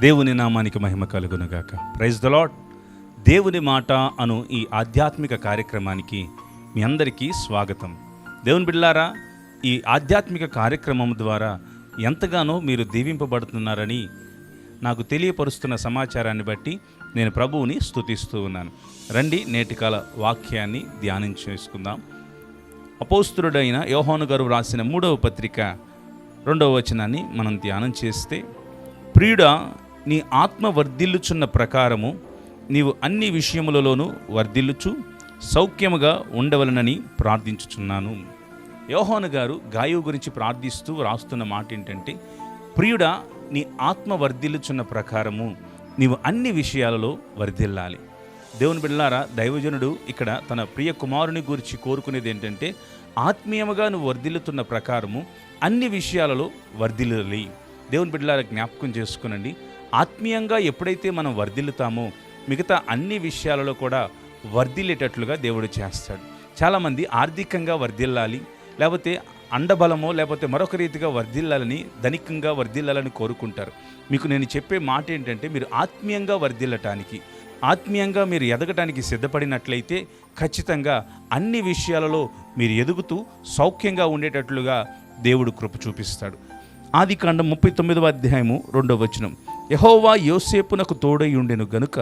దేవుని నామానికి మహిమ కలుగునుగాక. ప్రైజ్ ద లాడ్ దేవుని మాట అను ఈ ఆధ్యాత్మిక కార్యక్రమానికి మీ అందరికీ స్వాగతం. దేవుని బిళ్ళారా ఈ ఆధ్యాత్మిక కార్యక్రమం ద్వారా ఎంతగానో మీరు దీవింపబడుతున్నారని నాకు తెలియపరుస్తున్న సమాచారాన్ని బట్టి నేను ప్రభువుని స్తుతిస్తూ ఉన్నాను. రండి నేటికాల వాక్యాన్ని ధ్యానం చేసుకుందాం. అపోస్తుడైన యోహాను గారు రాసిన మూడవ పత్రిక రెండవ వచనాన్ని మనం ధ్యానం చేస్తే ప్రియుడ నీ ఆత్మ వర్ధిల్లుచున్న ప్రకారము నీవు అన్ని విషయములలోనూ వర్ధిల్లుచు సౌఖ్యముగా ఉండవలనని ప్రార్థించుచున్నాను. యోహోను గారు గాయు గురించి ప్రార్థిస్తూ రాస్తున్న మాట ఏంటంటే ప్రియుడా నీ ఆత్మ వర్ధిల్లుచున్న ప్రకారము నీవు అన్ని విషయాలలో వర్ధిల్లాలి. దేవుని బిళ్ళారా దైవజనుడు ఇక్కడ తన ప్రియ కుమారుని గురించి కోరుకునేది ఏంటంటే ఆత్మీయముగా నువ్వు వర్ధిల్లుతున్న ప్రకారము అన్ని విషయాలలో వర్ధిల్లాలి. దేవుని బిడ్డలారా జ్ఞాపకం చేసుకునండి. ఆత్మీయంగా ఎప్పుడైతే మనం వర్ధిల్లుతామో మిగతా అన్ని విషయాలలో కూడా వర్ధిల్లేటట్లుగా దేవుడు చేస్తాడు. చాలామంది ఆర్థికంగా వర్ధిల్లాలి లేకపోతే అండబలమో లేకపోతే మరొక రీతిగా వర్ధిల్లాలని ధనికంగా వర్ధిల్లాలని కోరుకుంటారు. మీకు నేను చెప్పే మాట ఏంటంటే మీరు ఆత్మీయంగా వర్ధిల్లటానికి ఆత్మీయంగా మీరు ఎదగటానికి సిద్ధపడినట్లయితే ఖచ్చితంగా అన్ని విషయాలలో మీరు ఎదుగుతూ సౌఖ్యంగా ఉండేటట్లుగా దేవుడు కృప చూపిస్తాడు. ఆది కాండం ముప్పై తొమ్మిదవ అధ్యాయము రెండవ వచనం. యహోవా యోసేపునకు తోడై ఉండెను గనుక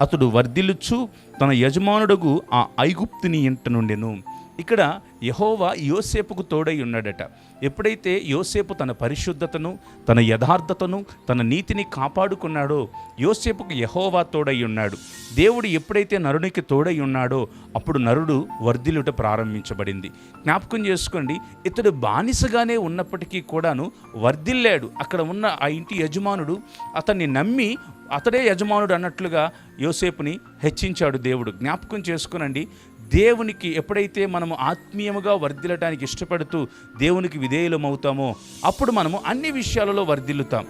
అతడు వర్ధిల్లుచు తన యజమానుడుగు ఆ ఐగుప్తుని ఇంట నుండెను. ఇక్కడ యహోవా యోసేపుకు తోడై ఉన్నాడట. ఎప్పుడైతే యోసేపు తన పరిశుద్ధతను తన యథార్థతను తన నీతిని కాపాడుకున్నాడో యోసేపుకు యహోవా తోడై ఉన్నాడు. దేవుడు ఎప్పుడైతే నరునికి తోడై ఉన్నాడో అప్పుడు నరుడు వర్ధిల్లుట ప్రారంభించబడింది. జ్ఞాపకం చేసుకోండి ఇతడు బానిసగానే ఉన్నప్పటికీ కూడాను వర్ధిల్లాడు. అక్కడ ఉన్న ఆ ఇంటి యజమానుడు అతన్ని నమ్మి అతడే యజమానుడు అన్నట్లుగా యోసేపుని హెచ్చించాడు దేవుడు. జ్ఞాపకం చేసుకునండి దేవునికి ఎప్పుడైతే మనము ఆత్మీయముగా వర్ధిల్లటానికి ఇష్టపడుతూ దేవునికి విధేయులమవుతామో అప్పుడు మనము అన్ని విషయాలలో వర్ధిల్లుతాం.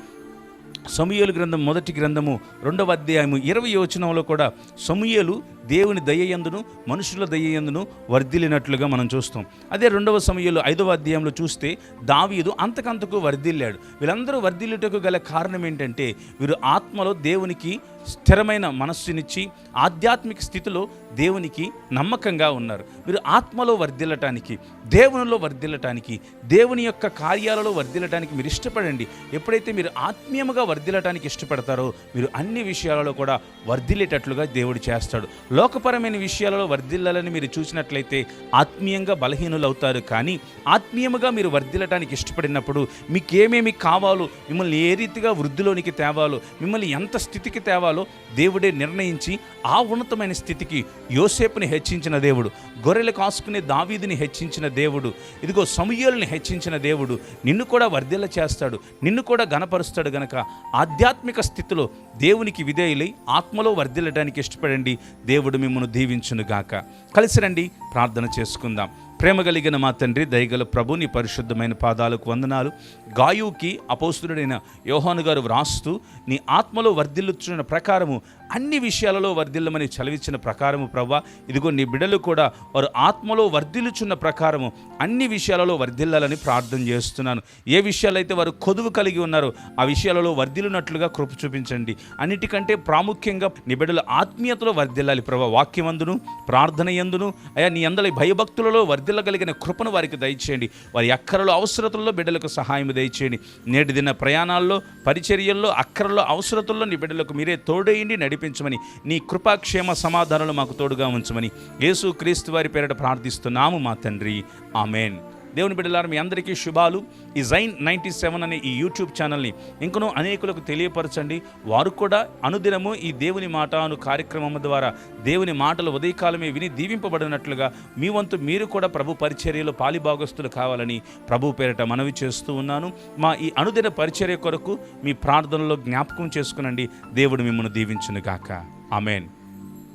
సమూయేలు గ్రంథం మొదటి గ్రంథము రెండవ అధ్యాయము ఇరవై యోచనంలో కూడా సమూయేలు దేవుని దయ్యందును మనుషుల దయ్యందును వర్ధిల్లినట్లుగా మనం చూస్తాం. అదే రెండవ సమయంలో ఐదవ అధ్యాయంలో చూస్తే దావీదు అంతకంతకు వర్ధిల్లాడు. వీళ్ళందరూ వర్ధిల్లుటకు గల కారణం ఏంటంటే వీరు ఆత్మలో దేవునికి స్థిరమైన మనస్సునిచ్చి ఆధ్యాత్మిక స్థితిలో దేవునికి నమ్మకంగా ఉన్నారు. మీరు ఆత్మలో వర్ధిల్లటానికి దేవునిలో వర్ధిల్లటానికి దేవుని యొక్క కార్యాలలో వర్ధిల్లటానికి మీరు ఇష్టపడండి. ఎప్పుడైతే మీరు ఆత్మీయముగా వర్ధిల్లటానికి ఇష్టపడతారో మీరు అన్ని విషయాలలో కూడా వర్ధిల్లేటట్లుగా దేవుడు చేస్తాడు. లోకపరమైన విషయాలలో వర్ధిల్లాలని మీరు చూసినట్లయితే ఆత్మీయంగా బలహీనులు అవుతారు కానీ ఆత్మీయముగా మీరు వర్ధిల్లటానికి ఇష్టపడినప్పుడు మీకు ఏమేమి కావాలో మిమ్మల్ని ఏ రీతిగా వృద్ధిలోనికి తేవాలో మిమ్మల్ని ఎంత స్థితికి తేవాలో దేవుడే నిర్ణయించి ఆ ఉన్నతమైన స్థితికి యోసేపుని హెచ్చించిన దేవుడు గొర్రెలు కాసుకునే దావీదిని హెచ్చించిన దేవుడు ఇదిగో సమూయేలుని హెచ్చించిన దేవుడు నిన్ను కూడా వర్ధిల్ల చేస్తాడు నిన్ను కూడా గనపరుస్తాడు గనక ఆధ్యాత్మిక స్థితిలో దేవునికి విధేయులై ఆత్మలో వర్ధిల్లడానికి ఇష్టపడండి దేవుడు మిమ్మల్ని దీవించునుగాక. కలిసి రండి ప్రార్థన చేసుకుందాం. ప్రేమ కలిగిన మా తండ్రి దయగల ప్రభుని పరిశుద్ధమైన పాదాలకు వందనాలు. గాయుకి అపోస్తుడైన యోహాను గారు వ్రాస్తూ నీ ఆత్మలో వర్ధిల్లుచున్న ప్రకారము అన్ని విషయాలలో వర్ధిల్లమని చలవిచ్చిన ప్రకారము ప్రవ్వా. ఇదిగో నీ బిడలు కూడా వారు ఆత్మలో వర్ధిల్లుచున్న ప్రకారము అన్ని విషయాలలో వర్ధిల్లాలని ప్రార్థన చేస్తున్నాను. ఏ విషయాలైతే వారు కొదువు కలిగి ఉన్నారో ఆ విషయాలలో వర్ధిల్లునట్లుగా కృప చూపించండి. అన్నిటికంటే ప్రాముఖ్యంగా నీ బిడలు ఆత్మీయతలో వర్ధిల్లాలి ప్రభా వాక్యమందును ప్రార్థన ఎందును అయ్యా నీ అందరి భయభక్తులలో వర్ధి వర్ధిల్లగలిగిన కృపను వారికి దయచేయండి. వారి అక్కరలో అవసరతల్లో బిడ్డలకు సహాయం దయచేయండి. నేటి దిన ప్రయాణాల్లో పరిచర్యల్లో అక్కరలో అవసరతల్లో నీ బిడ్డలకు మీరే తోడేయండి నడిపించమని నీ కృపాక్షేమ సమాధానాలు మాకు తోడుగా ఉంచమని యేసు క్రీస్తు వారి పేరిట ప్రార్థిస్తున్నాము మా తండ్రి. ఆమెన్. దేవుని బిడ్డలారు మీ అందరికీ శుభాలు. ఈ జైన్ నైంటీ సెవెన్ అనే ఈ యూట్యూబ్ ఛానల్ని ఇంకనూ అనేకులకు తెలియపరచండి. వారు కూడా అనుదినము ఈ దేవుని మాట అను కార్యక్రమం ద్వారా దేవుని మాటలు ఉదయకాలమే విని దీవింపబడినట్లుగా మీ వంతు మీరు కూడా ప్రభు పరిచర్యలో పాలిభాగస్తులు కావాలని ప్రభు పేరిట మనవి చేస్తూ ఉన్నాను. మా ఈ అనుదిన పరిచర్య కొరకు మీ ప్రార్థనలో జ్ఞాపకం చేసుకునండి. దేవుడు మిమ్మల్ని దీవించునుగాక. ఆమెన్.